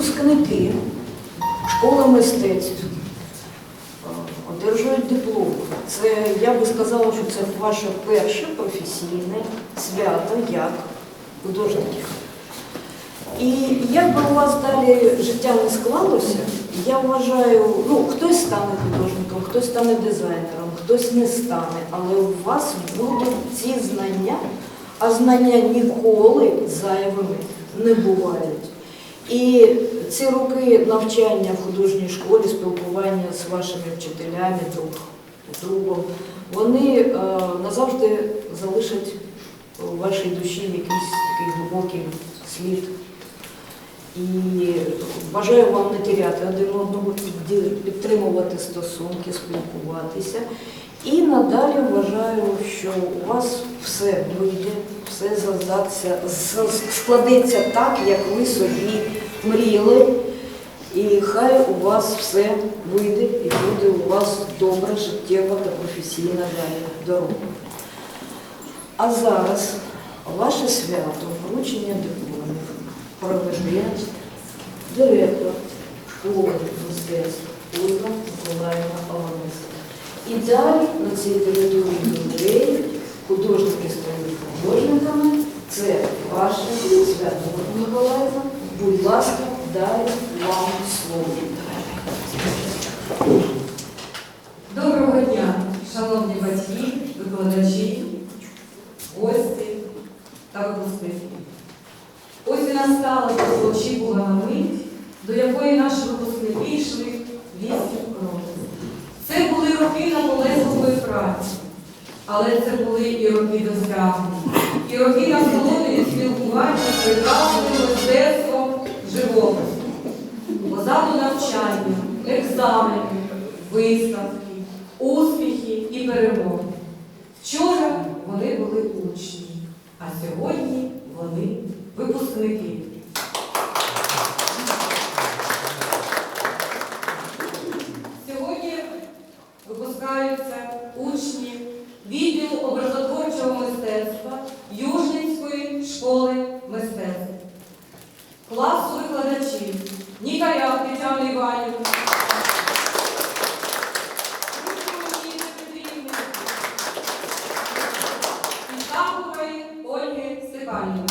випускники школи мистецтв е, одержують диплом. Це я би сказала, що це ваше перше професійне свято як художників. І як би у вас далі життя не склалося, я вважаю, ну хтось стане художником, хтось стане дизайнером, хтось не стане, але у вас будуть ці знання, а знання ніколи зайвими не бувають. І ці роки навчання в художній школі, спілкування з вашими вчителями, друг другом, вони е, назавжди залишать у вашій душі якийсь такий глибокий слід. І бажаю вам не теряти один одного, підтримувати стосунки, спілкуватися. І надалі вважаю, що у вас все вийде, все складеться так, як ви собі мріяли. І хай у вас все вийде і буде у вас добра життєва та професійна далі дорога. А зараз ваше свято, вручення дипломів, проведе директор школи мистецтв Ольга Миколаївна Павловська. І далі на цій території музею художники стають художниками. Це ваше свято Миколаївна. Будь ласка, далі вам слово. Доброго дня, шановні батьки, викладачі, екзамени, виставки, успіхи і перемоги. Вчора вони були учні, а сьогодні вони випускники. Сьогодні випускаються учні відділу образотворчого мистецтва Южненської школи мистецтв класу викладачів Нікаряк Тетяни Іванівни, Рухової Петрівни і Шахової Ольги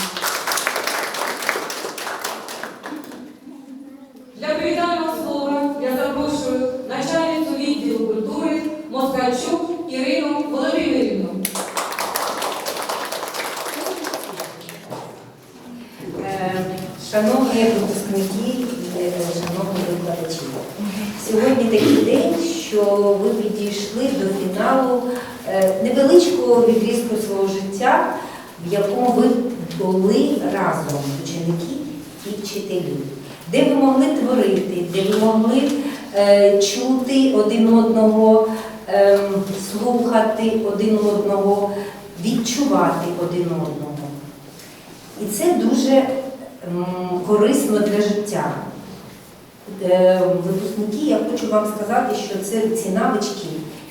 Для привітального слова я запрошую начальницю відділу культури Москальчук Ірину Володимирівну. Е, Шановні випускники, е, шановні викладачі, сьогодні такий день, що ви підійшли до фіналу е, невеличкого відрізку свого життя, в якому ви були разом, ученики і вчителі, де ви могли творити, де ви могли е, чути один одного, ем, слухати один одного, відчувати один одного. І це дуже м, корисно для життя. Е, Випускники, я хочу вам сказати, що це ці навички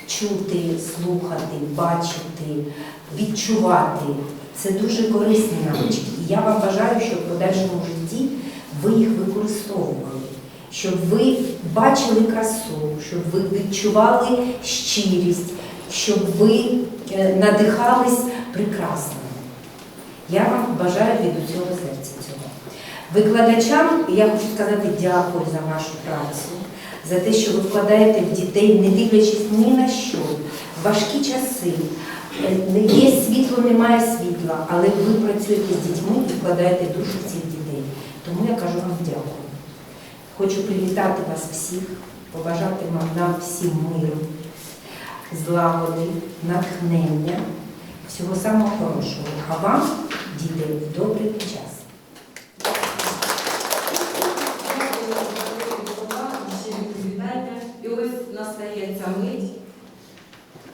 чути, слухати, бачити, відчувати. Це дуже корисні навички. І я вам бажаю, щоб в подальшому житті ви їх використовували, щоб ви бачили красу, щоб ви відчували щирість, щоб ви е, надихались прекрасним. Я вам бажаю від усього серця цього. Викладачам я хочу сказати дякую за вашу працю, за те, що ви вкладаєте в дітей, не дивлячись ні на що, важкі часи. Е, Є світло, немає світла, але ви працюєте з дітьми і вкладаєте душу в цих дітей. Тому я кажу вам дякую. Хочу привітати вас всіх, побажати вам нам всім миру, злагоди, натхнення, всього самого хорошого. А вам, діти, добрий час.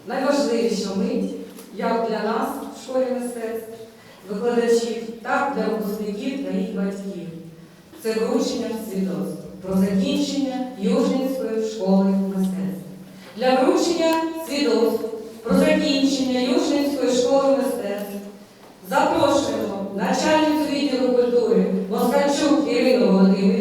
Найважливіша мить, як для нас в школі мистецтв, викладачів, так для випускників та їх батьків. Це вручення свідоцтва про закінчення Южненської школи мистецтв. Для вручення свідоцтв про закінчення Южненської школи мистецтв запрошуємо начальницю відділу культури Москальчук Ірину Володимирівну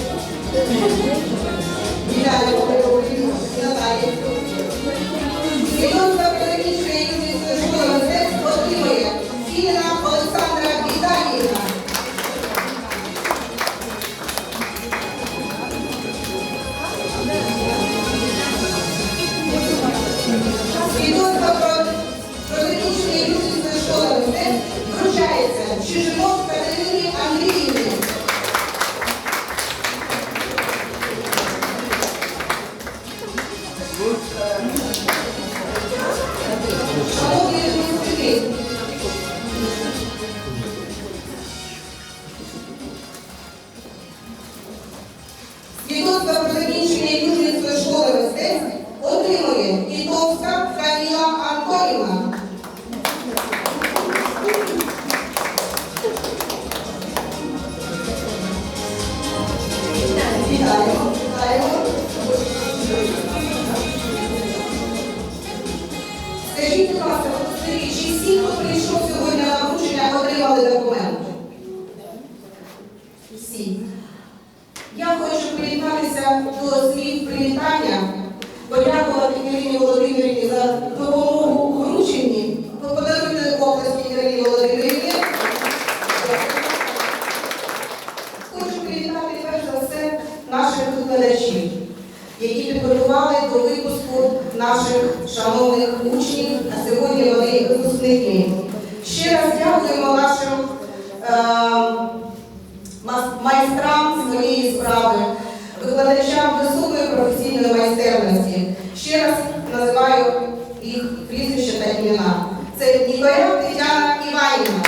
їх прізвища та імена. Це Нікоя Тетяна Іванівна.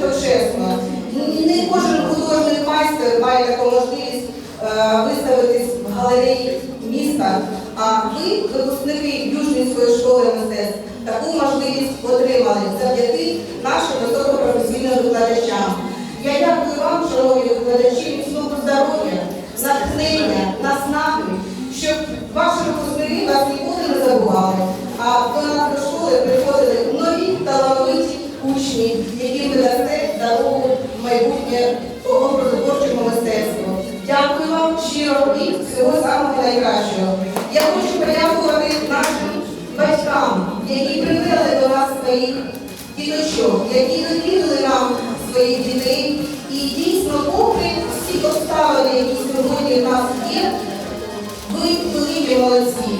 Дуже почесно. Не кожен художник майстер має таку можливість е, виставитись в галереї міста. А ви, випускники Южнівської школи мистецтв, таку можливість отримали завдяки нашим високопрофесійним викладачам. Я дякую вам, шановні викладачі, міцного здоров'я, натхнення, наснаги, щоб ваші випускники вас ніколи не забували. А до нас учні, яким ви дасте дорогу в майбутнє по образотворчому мистецтву. Дякую вам щиро і всього самого найкращого. Я хочу подякувати нашим батькам, які привели до нас своїх діточок, які довірили нам своїх дітей. І дійсно, попри всі обставини, які сьогодні в нас є, ви великі молодці,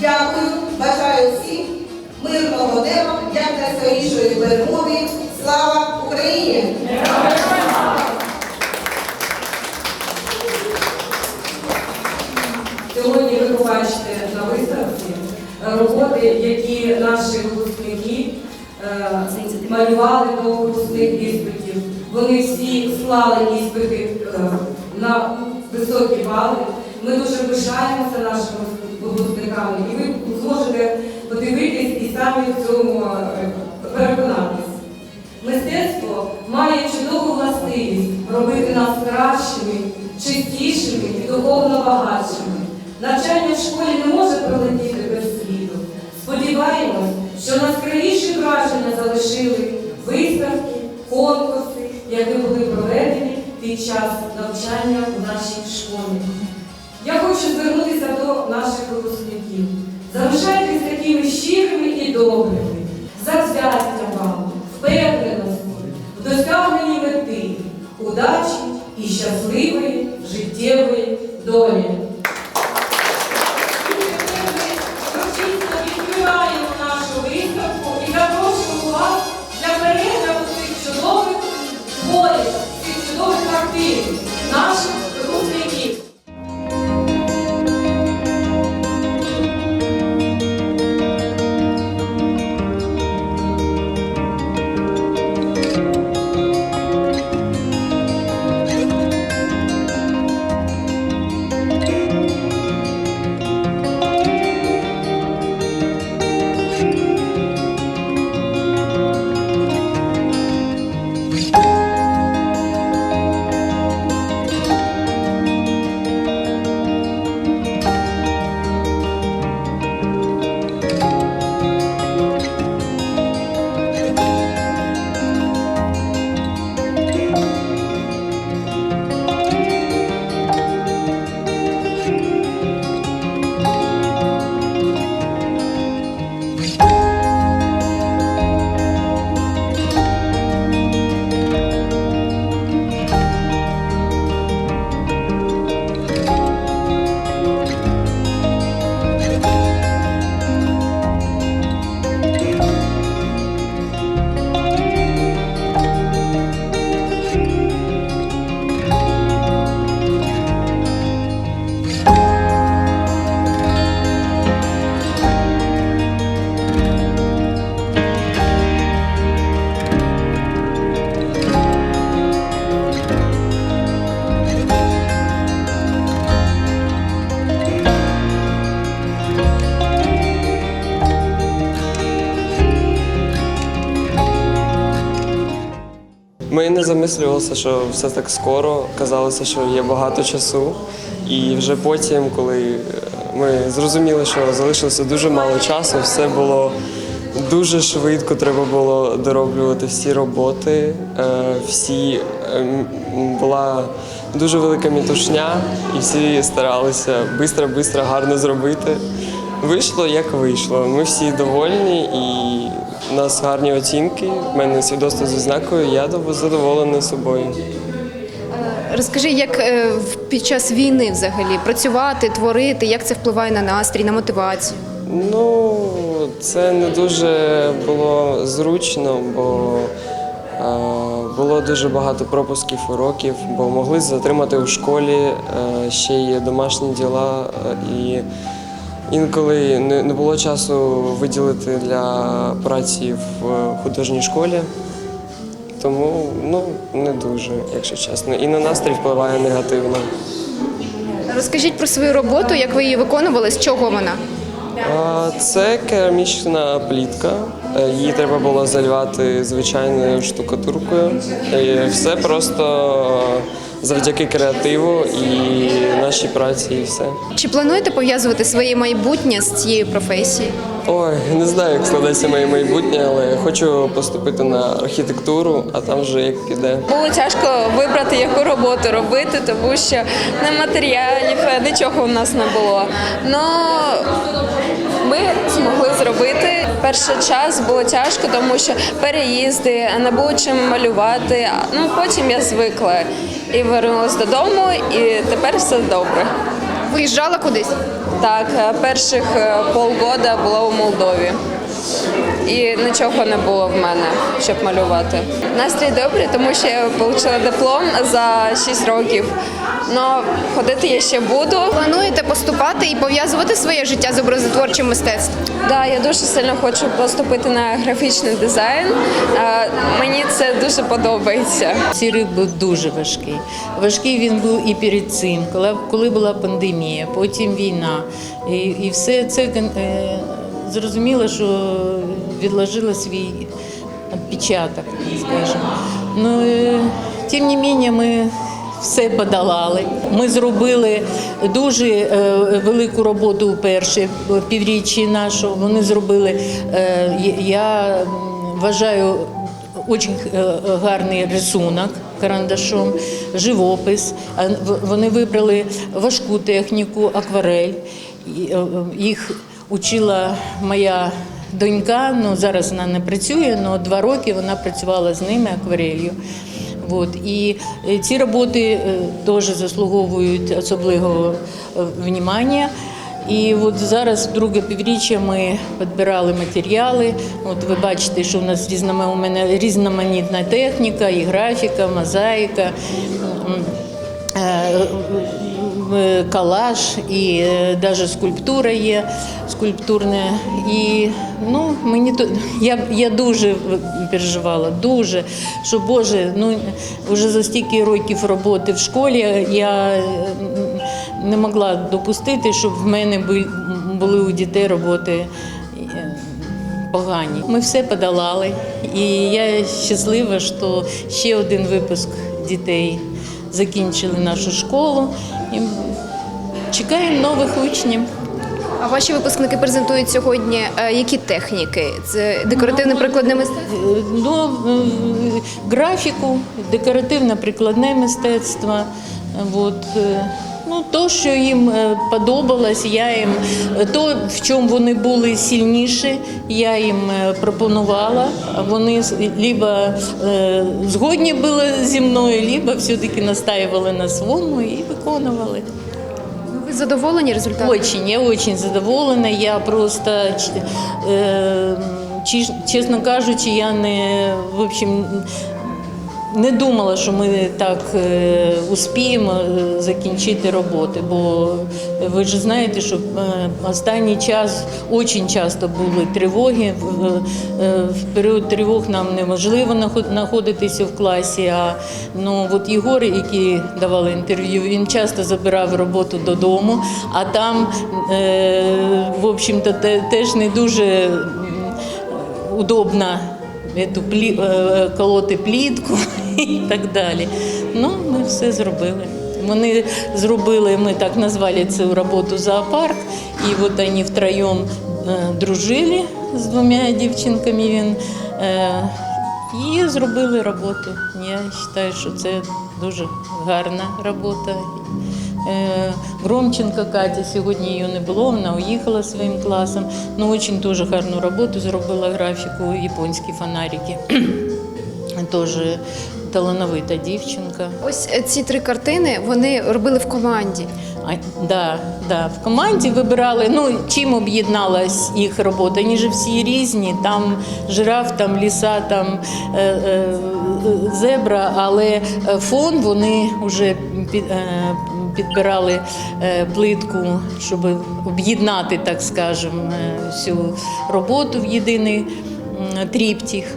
Дякую, бажаю всім мирного неба, як найскорішої перемоги. Слава Україні! Сьогодні ви побачите на виставці е, роботи, які наші випускники е, малювали до випускних іспитів. Вони всі склали іспити е, на високі бали. Ми дуже пишаємося нашими випускниками, і ви зможете подивитись і самі в цьому е, переконатись. Мистецтво має чудову властивість робити нас кращими, чистішими і духовно багатшими. Навчання в школі не може пролетіти без сліду. Сподіваємось, що найскравіші враження залишили виставки, конкурси, які були проведені під час навчання в нашій школі. Я хочу звернутися до наших випускників. Залишайтесь такими щирими і добрими, завзяття вам, впевненості, в досягненні мети, удачі і щасливої життєвої долі. Замислювалися, що все так скоро. Казалося, що є багато часу. І вже потім, коли е, ми зрозуміли, що залишилося дуже мало часу, все було дуже швидко. Треба було дороблювати всі роботи. е, Всі е, була дуже велика мітушня, і всі старалися швидко, гарно зробити. Вийшло як вийшло. Ми всі довольні і у нас гарні оцінки. У мене свідоцтво з відзнакою, я дов- задоволений собою. Розкажи, як е, під час війни взагалі працювати, творити, як це впливає на настрій, на мотивацію? Ну, це не дуже було зручно, бо е, було дуже багато пропусків уроків, бо могли затримати у школі, е, ще є домашні діла, е, і інколи не, було часу виділити для праці в художній школі. Тому ну не дуже, якщо чесно. І на настрій впливає негативно. Розкажіть про свою роботу, як ви її виконували, з чого вона? Це керамічна плітка. Е, Її треба було заливати звичайною штукатуркою. І все просто завдяки креативу і нашій праці, і все. Чи плануєте пов'язувати своє майбутнє з цією професією? Ой, не знаю, як складеться моє майбутнє, але хочу поступити на архітектуру, а там вже як піде. Було тяжко вибрати, яку роботу робити, тому що не матеріалів, нічого у нас не було. Ми змогли зробити. Перший час було тяжко, тому що переїзди, не було чим малювати. Ну потім я звикла і вернулася додому, і тепер все добре. Виїжджала кудись? Так, е, перших е, полгода була у Молдові. І нічого не було в мене, щоб малювати. Настрій добрий, тому що я отримала диплом за 6 років. Ну, ходити я ще буду. Плануєте поступати і пов'язувати своє життя з образотворчим мистецтвом? Да, я дуже сильно хочу поступити на графічний дизайн. Е, Мені це дуже подобається. Цей рік був дуже важкий. Важкий він був і перед цим, коли, коли була пандемія, потім війна. І, і все це зрозуміло, що відложило свій відпечаток, скажімо. Ну, е, тим не менше, ми все подолали. Ми зробили дуже е, велику роботу у півріччі нашого. Вони зробили, е, я вважаю, Очень е, гарний рисунок карандашом, живопис. Вони вибрали важку техніку, акварель. Їх учила моя донька, ну зараз вона не працює, але два роки вона працювала з ними акварелью. От. І е, ці роботи е, теж заслуговують особливого е, внимання. І от зараз друге півріччя ми підбирали матеріали. От ви бачите, що у нас різноманітна, техніка, і графіка, мозаїка. Е, е, Калаш і навіть скульптура є скульптурна. І ну, мені то я, я дуже переживала, дуже, що Боже, ну вже за стільки років роботи в школі я е, не могла допустити, щоб в мене були у дітей роботи е, погані. Ми все подолали, і я щаслива, що ще один випуск дітей закінчили нашу школу. І чекаємо нових учнів. А ваші випускники презентують сьогодні е, які техніки? Це декоративне прикладне мистецтво? Ну, е, графіку, декоративно-прикладне мистецтво. От, е, ну, то, що їм е, подобалось, я їм е, то, в чому вони були сильніші, я їм е, пропонувала. Вони либо згодні були зі мною, либо все-таки настаювали на своєму і виконували. Ну, Ви задоволені результатом? Очень, я очень задоволена. Я просто, е, чесно кажучи, я не, в общем, не думала, що ми так е, успіємо е, закінчити роботи, бо ви ж знаєте, що е, останній час дуже часто були тривоги. В, період тривог нам неможливо наход- знаходитися в класі. А ну от Єгор, який давали інтерв'ю, він часто забирав роботу додому, а там, в общем-то, те- теж не дуже ету плі, колоти плітку і так далі. Ну, ми все зробили. Вони зробили, ми так назвали цю роботу зоопарк, і от вони втроєм е, дружили з двома дівчинками. Він, е, і зробили роботу. Я вважаю, що це дуже гарна робота. Е, Громченко Катя, сьогодні її не було, вона уїхала своїм класом. Ну, дуже теж гарну роботу зробила графіку японські фонарики. Теж талановита дівчинка. Ось е, ці три картини вони робили в команді. А, да, да. В команді вибирали, ну чим об'єдналась їх робота. Вони ж всі різні. Там жираф, там ліса, там е, е, зебра, але е, фон вони вже під, е, підбирали е, плитку, щоб об'єднати, так скажемо, всю роботу в єдиний тріптіх.